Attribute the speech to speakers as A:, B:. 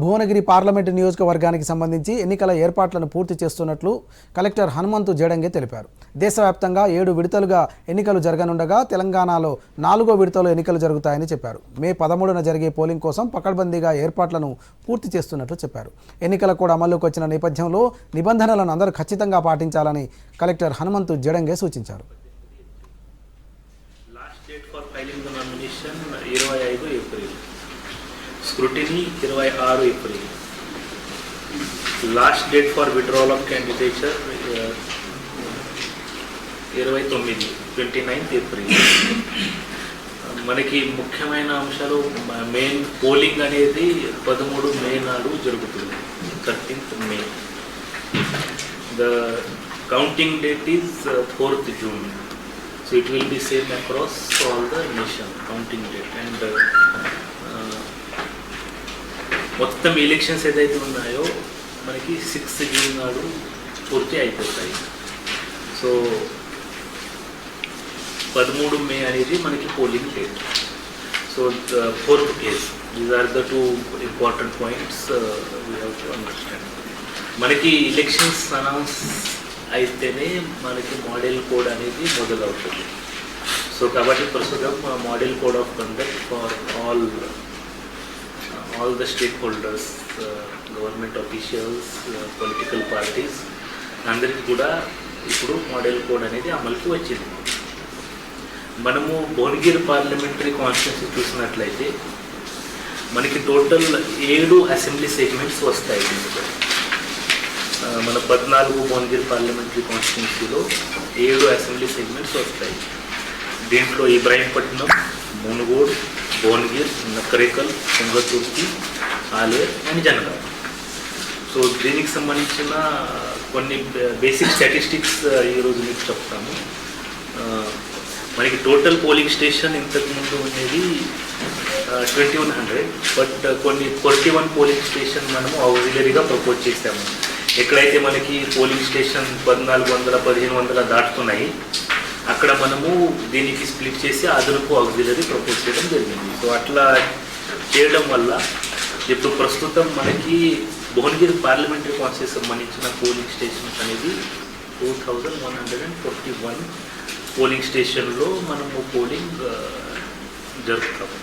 A: Bhuvanagiri parliament నియోజకవర్గానికి సంబంధించి ఎన్నికల ఏర్పాట్లను పూర్తి చేస్తున్నట్లు కలెక్టర్ హనుమంతు జడంగే తెలిపారు. దేశవ్యాప్తంగా ఏడు విడతలుగా ఎన్నికలు జరగనుండగా తెలంగాణలో నాలుగో విడతలో ఎన్నికలు జరుగుతాయని చెప్పారు. మే పదమూడున జరిగే పోలింగ్ కోసం పకడ్బందీగా ఏర్పాట్లను పూర్తి చేస్తున్నట్లు చెప్పారు. ఎన్నికల కూడా అమల్లోకి వచ్చిన నేపథ్యంలో నిబంధనలను అందరూ ఖచ్చితంగా పాటించాలని కలెక్టర్ హనుమంతు జడంగే సూచించారు.
B: Last date for filing nomination ఇరవై ఐదు ఏప్రిల్. స్క్రూటినీ ఇరవై ఆరు April. Last date for withdrawal of candidature ఇరవై తొమ్మిది ట్వంటీ నైన్త్ ఏప్రిల్. మనకి ముఖ్యమైన అంశాలు మెయిన్ పోలింగ్ అనేది పదమూడు మే నాడు జరుగుతుంది thirteenth May. The counting date is fourth June. So it will be same across all the nation counting date and మొత్తం ఎలక్షన్స్ ఏదైతే ఉన్నాయో మనకి సిక్స్త్ జూన్ నాడు పూర్తి అయిపోతాయి. సో పదమూడు మే అనేది మనకి polling date so the fourth case these are the two important points we have to understand మనకి ఎలక్షన్స్ అనౌన్స్ అయితేనే మనకి మోడల్ కోడ్ అనేది మొదలవుతుంది. సో కాబట్టి ప్రస్తుతం model code of conduct for all all the stakeholders government officials political parties అందరికీ కూడా ఇప్పుడు మోడల్ కోడ్ అనేది అమలుకి వచ్చింది. మనము భువనగిరి పార్లమెంటరీ కాన్స్టిట్యూన్సీ చూసినట్లయితే మనకి టోటల్ ఏడు అసెంబ్లీ సెగ్మెంట్స్ వస్తాయి దీంట్లో మన పద్నాలుగు భువనగిరి పార్లమెంటరీ కాన్స్టిట్యున్సీలో ఏడు అసెంబ్లీ సెగ్మెంట్స్ వస్తాయి. దీంట్లో ఇబ్రాహీంపట్నం మునుగోడు భువనగిరి నకరేకల్ తుంగతుర్తి ఆలేర్ అండ్ జనగాం సో దీనికి సంబంధించిన కొన్ని బేసిక్ స్టాటిస్టిక్స్ ఈరోజు మీకు చెప్తాము మనకి టోటల్ పోలింగ్ స్టేషన్ ఇంతకుముందు ఉండేది ట్వంటీ వన్ హండ్రెడ్ బట్ కొన్ని ఫార్టీ వన్ పోలింగ్ స్టేషన్ మనము ఆక్సిలరీగా ప్రపోజ్ చేసాము ఎక్కడైతే మనకి పోలింగ్ స్టేషన్ పద్నాలుగు వందల పదిహేను వందల దాటుతున్నాయి అక్కడ మనము దీనికి స్ప్లిట్ చేసి అదనపు ఆక్సిలరీ ప్రపోజ్ చేయడం జరిగింది. సో అట్లా చేయడం వల్ల ఇప్పుడు ప్రస్తుతం మనకి భువనగిరి పార్లమెంటరీ కాన్స్టిట్యూన్సీ సంబంధించిన పోలింగ్ స్టేషన్స్ అనేది two thousand one hundred and forty one polling స్టేషన్లో మనము పోలింగ్ uh, జరుపుతాము.